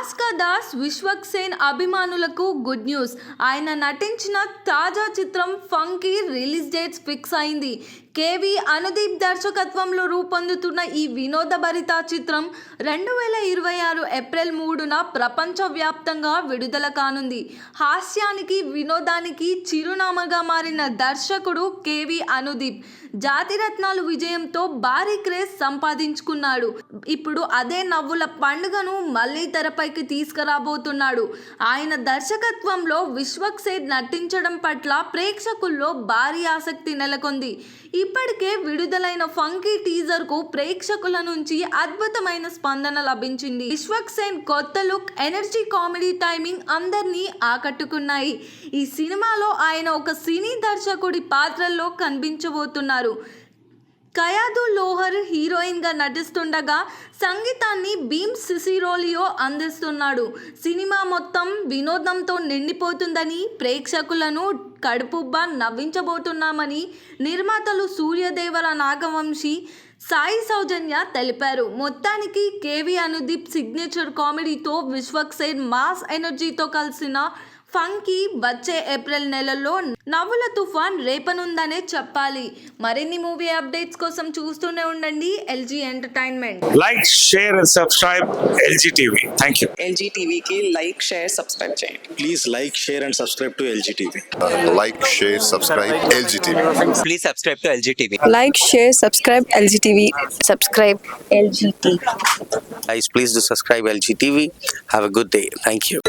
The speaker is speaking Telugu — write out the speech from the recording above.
మాస్కా దాస్ విశ్వక్ సేన్ అభిమానులకు గుడ్ న్యూస్. ఆయన నటించిన తాజా చిత్రం ఫంకీ రిలీజ్ డేట్స్ ఫిక్స్ అయింది. కేవి అనుదీప్ దర్శకత్వంలో రూపొందుతున్న ఈ వినోదభరిత చిత్రం రెండు వేల ఇరవై ఆరు ఏప్రిల్ మూడున ప్రపంచవ్యాప్తంగా విడుదల కానుంది. హాస్యానికి వినోదానికి చిరునామాగా మారిన దర్శకుడు కేవి అనుదీప్ జాతిరత్నాలు విజయంతో భారీ క్రేజ్ సంపాదించుకున్నాడు. ఇప్పుడు అదే నవ్వుల పండుగను మళ్ళీ తెరపైకి తీసుకురాబోతున్నాడు. ఆయన దర్శకత్వంలో విశ్వక్ సేన్ నటించడం పట్ల ప్రేక్షకుల్లో భారీ ఆసక్తి నెలకొంది. ఇప్పటికే విడుదలైన ఫంకీ టీజర్కు ప్రేక్షకుల నుంచి అద్భుతమైన స్పందన లభించింది. విశ్వక్ సేన్ కొత్త లుక్ ఎనర్జీ కామెడీ టైమింగ్ అందరినీ ఆకట్టుకున్నాయి. ఈ సినిమాలో ఆయన ఒక సినీ దర్శకుడి పాత్రల్లో కనిపించబోతున్నారు. కయాదు లోహర్ హీరోయిన్గా నటిస్తుండగా సంగీతాన్ని భీమ్ సిసిరోలియో అందిస్తున్నాడు. సినిమా మొత్తం వినోదంతో నిండిపోతుందని ప్రేక్షకులను కడుపుబ్బా నవ్వించబోతున్నామని నిర్మాతలు సూర్యదేవర నాగవంశీ సాయి సౌజన్య తెలిపారు. మొత్తానికి కేవి అనుదీప్ సిగ్నేచర్ కామెడీతో విశ్వక్ సేన్ మాస్ ఎనర్జీతో కలిసిన ఫంకీ వచ్చే ఏప్రిల్ నెలలో నవ్వుల తుఫాన్ రేపనుందనే చెప్పాలి. మరిన్ని మూవీ అప్డేట్స్ కోసం చూస్తూనే ఉండండి LG entertainment. Like share and subscribe LG TV. Thank you LG టీవీకి లైక్ షేర్ సబ్స్క్రైబ్ చేయండి. Please like share and subscribe to LG TV. Like share subscribe LG TV. Please subscribe to LG TV. Like share subscribe LG TV. Subscribe LG TV. Please do subscribe LG TV. Have a good day thank you